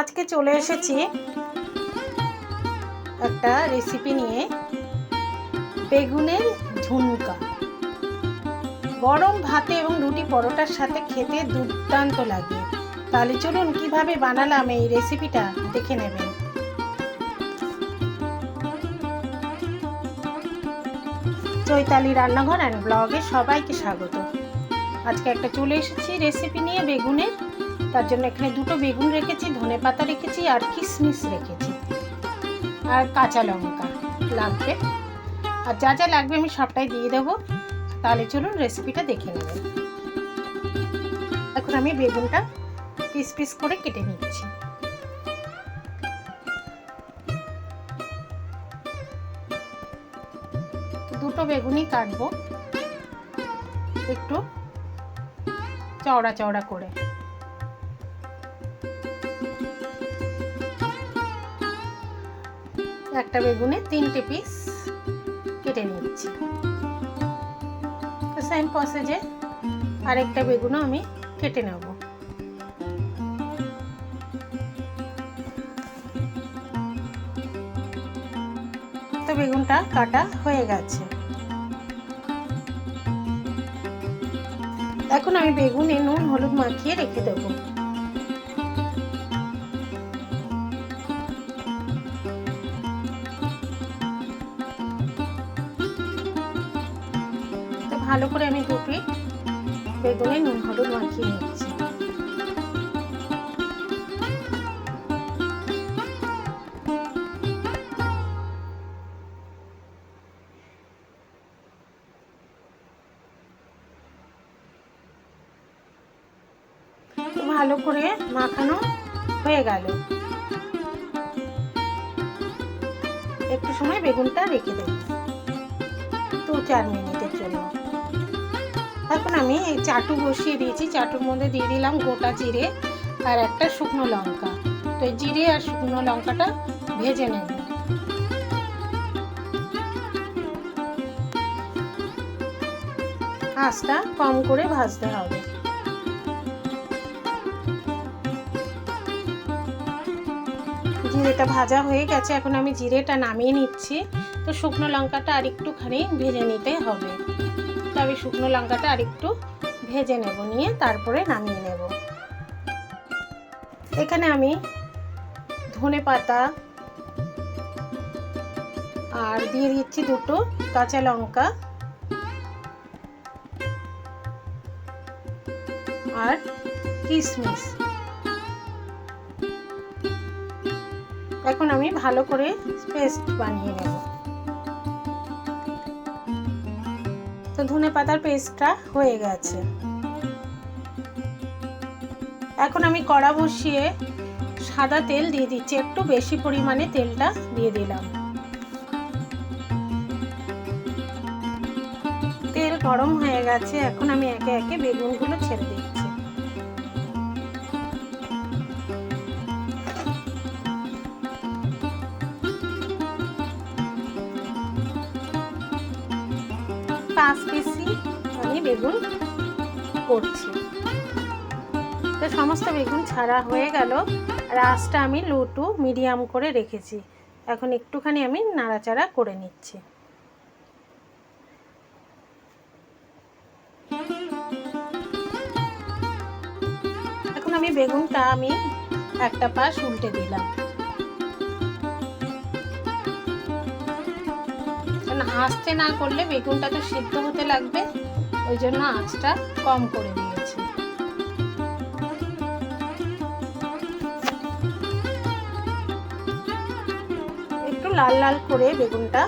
আজকে চলে এসেছি একটা রেসিপি নিয়ে বেগুনের ঝুনকা গরম ভাতে এবং রুটি পরোটার সাথে খেতে দুর্দান্ত লাগে। তাহলে চলুন কীভাবে বানালাম এই রেসিপিটা দেখে নেবেন। চৈতালি রান্নাঘর অ্যান্ড ব্লগে সবাইকে স্বাগত। আজকে একটা চলে এসেছি রেসিপি নিয়ে বেগুনের তার জন্য এখানে দুটো বেগুন রেখেছি, ধনে পাতা রেখেছি আর কিশমিশ রেখেছি। আর কাঁচা লঙ্কা লাগবে। আর যা যা লাগবে আমি সবটাই দিয়ে দেবো। তাহলে চলুন রেসিপিটা দেখে নেবেন এখন আমি বেগুনটা পিস পিস করে কেটে নিচ্ছি। দুটো বেগুনই কাটবো। একটু চওড়া চওড়া করে। একটা বেগুনে তিনটে পিস কেটে নিচ্ছি তো সেম প্রসেজে আরেকটা বেগুনও আমি কেটে নেব। তো বেগুনটা কাটা হয়ে গেছে। এখন আমি বেগুনে নুন, হলুদ মাখিয়ে রেখে দেবো। ভালো করে আমি দু পিঠ বেগুনে নুন হলুদ মাখিয়ে নিচ্ছি। ভালো করে মাখানো হয়ে গেল। একটু সময় বেগুনটা রেখে দেব। দু চার মিনিটের জন্য। এখন আমি এই চাটু বসিয়ে দিয়েছি। চাটুর মধ্যে দিয়ে দিলাম গোটা জিরে আর একটা শুকনো লঙ্কা। তো এই জিরে আর শুকনো লঙ্কাটা ভেজে নেব। আঁচটা কম করে ভাজতে হবে। জিরেটা ভাজা হয়ে গেছে। এখন আমি জিরেটা নামিয়ে নিচ্ছি। তো শুকনো লঙ্কাটা আর একটুখানি ভেজে নিতে হবে। তো আমি শুকনো লঙ্কাটা আর একটু ভেজে নেব, নিয়ে তারপরে নামিয়ে নেব। এখানে আমি ধনে পাতা আর দিয়ে দিচ্ছি দুটো কাঁচা লঙ্কা আর কিশমিশ। এখন আমি ভালো করে পেস্ট বানিয়ে নেব। তো ধনে পাতার পেস্টটা হয়ে গেছে। এখন আমি কড়া বসিয়ে সাদা তেল দিয়ে দিচ্ছি। একটু বেশি পরিমাণে তেলটা দিয়ে দিলাম। তেল গরম হয়ে গেছে। এখন আমি একে একে বেগুনগুলো ছেড়ে দিচ্ছি। পাঁচ পিসি আমি বেগুন করছি। তো সমস্ত বেগুন ছাড়া হয়ে গেল। আঁচটা আমি লো টু মিডিয়াম করে রেখেছি। এখন একটুখানি আমি নাড়াচাড়া করে নিচ্ছি। এখন আমি বেগুনটা আমি একটা পাশ উল্টে দিলাম। কারণ আঁচতে না করলে বেগুনটা তো সিদ্ধ হতে লাগবে, ওই জন্য আঁচটা কম করে দিয়েছি। একটু লাল লাল করে বেগুনটা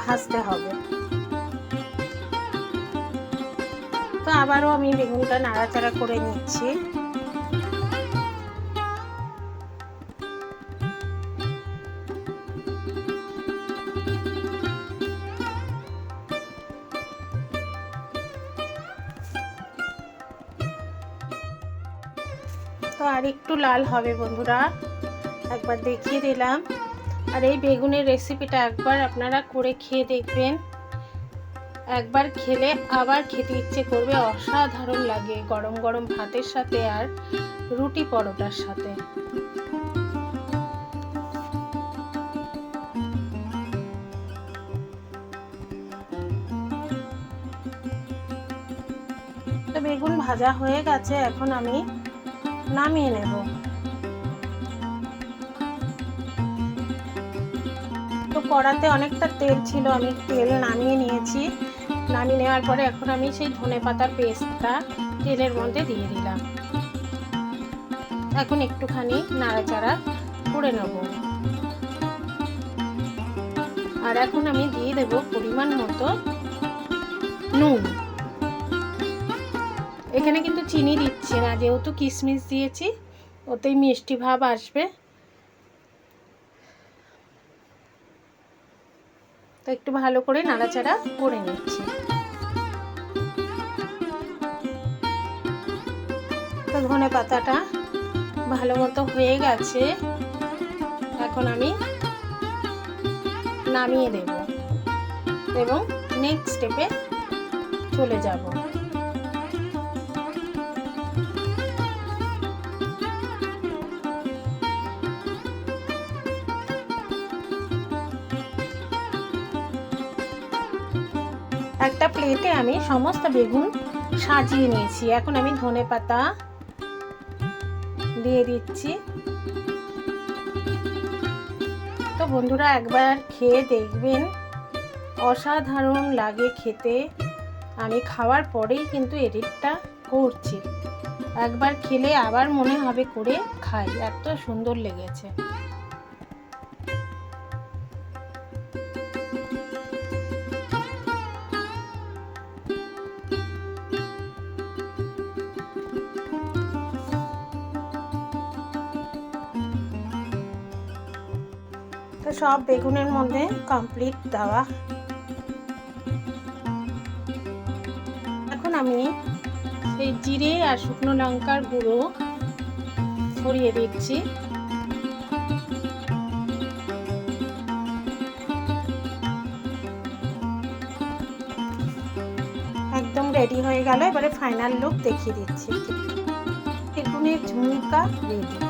ভাজতে হবে। তো আবারও আমি বেগুনটা নাড়াচাড়া করে নিচ্ছি। তো আর একটু লাল হবে বন্ধুরা। একবার দেখিয়ে দিলাম। আর এই বেগুনের রেসিপিটা একবার আপনারা করে খেয়ে দেখবেন। একবার খেলে আবার খেতে ইচ্ছে করবে, অসাধারণ লাগে গরম গরম ভাতের সাথে আর রুটি পরোটার সাথে। বেগুন ভাজা হয়ে গেছে, এখন আমি নামিয়ে নেব। তো কড়াতে অনেকটা তেল ছিল, আমি তেল নামিয়ে নিয়েছি। নামিয়ে নেওয়ার পরে এখন আমি সেই ধনে পাতার পেস্টটা তেলের মধ্যে দিয়ে দিলাম। এখন একটুখানি নাড়াচাড়া করে নেব। আর এখন আমি দিয়ে দেব পরিমাণ মতো নুন। এখানে কিন্তু চিনি দিচ্ছি না, যেহেতু কিশমিশ দিয়েছি, ওতেই মিষ্টি ভাব আসবে। তো একটু ভালো করে নাড়াচাড়া করে নিচ্ছি। তো ধনে পাতাটা ভালো মতো হয়ে গেছে, এখন আমি নামিয়ে দেব এবং নেক্সট স্টেপে চলে যাব। একটা প্লেটে আমি সমস্ত বেগুন সাজিয়ে নিয়েছি। এখন আমি ধনে পাতা দিয়ে দিচ্ছি। তো বন্ধুরা একবার খেয়ে দেখবেন। অসাধারণ লাগে খেতে। আমি খাওয়ার পরেই কিন্তু এডিটটা করছি। একবার খেলে আবার মনে হবে করে খাই। এত সুন্দর লেগেছে। সব বেগুনের মধ্যে কমপ্লিট দেওয়া। এখন আমি সেই জিরে আর শুকনো লঙ্কার গুঁড়ো ছড়িয়ে দিচ্ছি। একদম রেডি হয়ে গেল, এবারে ফাইনাল লুক দেখিয়ে দিচ্ছি। বেগুনের ঝুমকা রেডি